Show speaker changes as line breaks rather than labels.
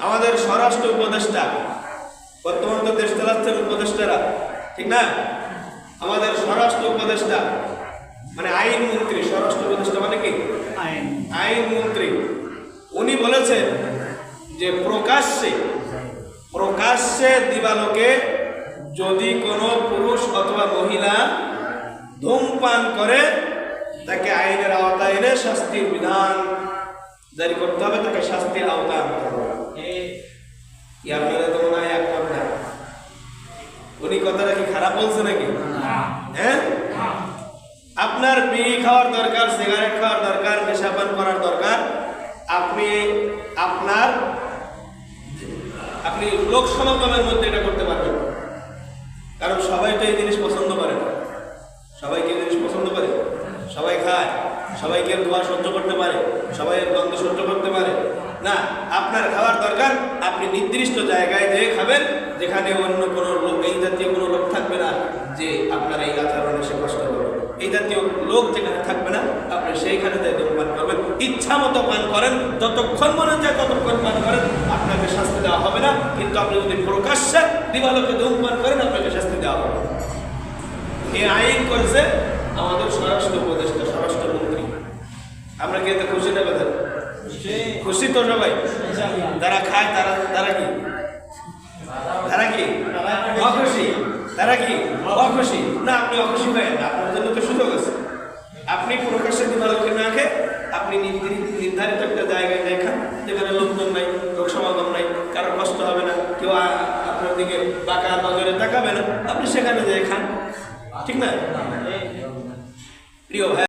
আমাদের স্বরাষ্ট্র উপদেষ্টা বর্তমান তো দেশ চালাচ্ছেন উপদেষ্টারা ঠিক না? আমাদের স্বরাষ্ট্র উপদেষ্টা মানে আইন মন্ত্রী স্বরাষ্ট্র উপদেষ্টা মানে কি?
আইন।
আইন মন্ত্রী। উনি বলেছেন যে প্রকাশ্যে প্রকাশ্যে দিবালোকে যদি কোনো পুরুষ অথবা মহিলা ধূমপান করে তাকে আইনের আওতায় এনে শাস্তির বিধান জারি করতে হবে তাকে শাস্তির আওতায় আনতে হবে। আপনারা তো মনে হয় একমত না উনি কথাটা কি খারাপ বলছে নাকি? হ্যাঁ? আপনার বিড়ি খাওয়ার দরকার সিগারেট খাওয়ার দরকার নেশাপান করার দরকার আপনি আপনার আপনি লোক সমাগমের মধ্যে এটা করতে পারবেন কারণ সবাই তো এই জিনিস পছন্দ করে না। সবাই কি জিনিস পছন্দ করে? সবাই খায় সবাইকে ধোয়া সহ্য করতে পারে? সবাই গন্ধ সহ্য করতে পারে? না। আপনার খাওয়ার দরকার, আপনি নির্দিষ্ট জায়গায় যেয়ে খাবেন, যেখানে অন্য কোনো লোক, এই জাতীয় কোনো লোক থাকবে না যে আপনার এই আচরণে সে কষ্ট করবে। এই জাতীয় লোক যেখানে থাকবে না, আপনি সেইখানে যাই ধূমপান করবেন। ইচ্ছা মতো পান করেন, যতক্ষণ মনে যায় ততক্ষণ পান করেন, আপনাকে শাস্তি দেওয়া হবে না। কিন্তু আপনি যদি প্রকাশ্যে দিবালোকে ধূমপান করেন, আপনাকে শাস্তি দেওয়া হবে এই আইন করেছে আমাদের স্বরাষ্ট্র উপদেষ্টা, স্বরাষ্ট্রমন্ত্রী। আমরা কি এতে খুশি না খুশি তো সবাই। যারা খায়, তারা তারা কি? তারা কি? অখুশি। তারা কি? অখুশি। না, আপনি অখুশি হয়েন না, আপনার জন্য তো সুযোগ আছে। আপনি প্রকাশ্যে দিবালোকে না খেয়ে আপনি নির্ধারিত একটা জায়গায় দেখান যেখানে লোকজন নাই লোক সমাগম নাই, কারও কষ্ট হবে না, কেউ আপনার দিকে বাঁকা নজরে তাকাবে না, আপনি সেখানে যেয়ে খান। ঠিক না?